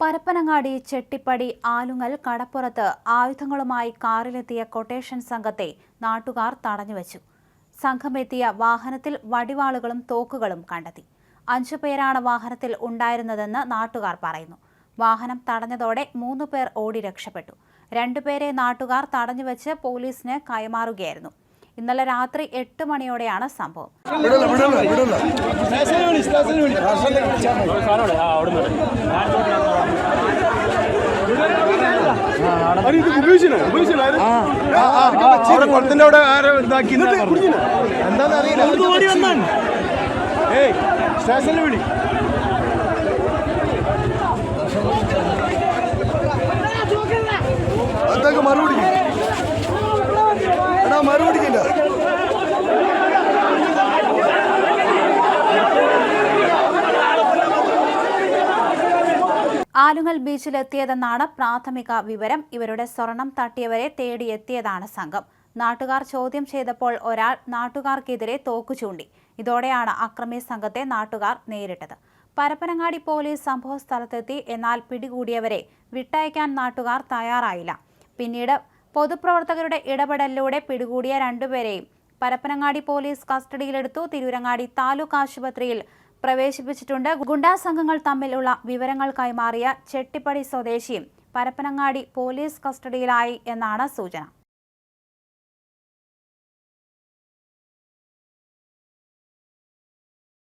പരപ്പനങ്ങാടി ചെട്ടിപ്പടി ആലുങ്ങൽ കടപ്പുറത്ത് ആയുധങ്ങളുമായി കാറിലെത്തിയ കൊട്ടേഷൻ സംഘത്തെ നാട്ടുകാർ തടഞ്ഞുവച്ചു. സംഘമെത്തിയ വാഹനത്തിൽ വടിവാളുകളും തോക്കുകളും കണ്ടെത്തി. അഞ്ചു പേരാണ് വാഹനത്തിൽ ഉണ്ടായിരുന്നതെന്ന് നാട്ടുകാർ പറയുന്നു. വാഹനം തടഞ്ഞതോടെ മൂന്നു പേർ ഓടി രക്ഷപ്പെട്ടു. രണ്ടുപേരെ നാട്ടുകാർ തടഞ്ഞുവച്ച് പോലീസിന് കൈമാറുകയായിരുന്നു. ഇന്നലെ രാത്രി എട്ട് മണിയോടെയാണ് സംഭവം? അവിടെ സ്റ്റേഷനിൽ മറുപടി ആലുങ്ങൽ ബീച്ചിലെത്തിയതെന്നാണ് പ്രാഥമിക വിവരം. ഇവരുടെ സ്വർണം തട്ടിയവരെ തേടിയെത്തിയതാണ് സംഘം. നാട്ടുകാർ ചോദ്യം ചെയ്തപ്പോൾ ഒരാൾ നാട്ടുകാർക്കെതിരെ തോക്കു ചൂണ്ടി. ഇതോടെയാണ് അക്രമി സംഘത്തെ നാട്ടുകാർ നേരിട്ടത്. പരപ്പനങ്ങാടി പോലീസ് സംഭവ സ്ഥലത്തെത്തി. എന്നാൽ പിടികൂടിയവരെ വിട്ടയക്കാൻ നാട്ടുകാർ തയ്യാറായില്ല. പിന്നീട് പൊതുപ്രവർത്തകരുടെ ഇടപെടലിലൂടെ പിടികൂടിയ രണ്ടുപേരെയും പരപ്പനങ്ങാടി പോലീസ് കസ്റ്റഡിയിലെടുത്തു. തിരൂരങ്ങാടി താലൂക്ക് ആശുപത്രിയിൽ പ്രവേശിപ്പിച്ചിട്ടുണ്ട്. ഗുണ്ടാ സംഘങ്ങൾ തമ്മിലുള്ള വിവരങ്ങൾ കൈമാറിയ ചെട്ടിപ്പടി സ്വദേശിയും പരപ്പനങ്ങാടി പോലീസ് കസ്റ്റഡിയിലായി എന്നാണ് സൂചന.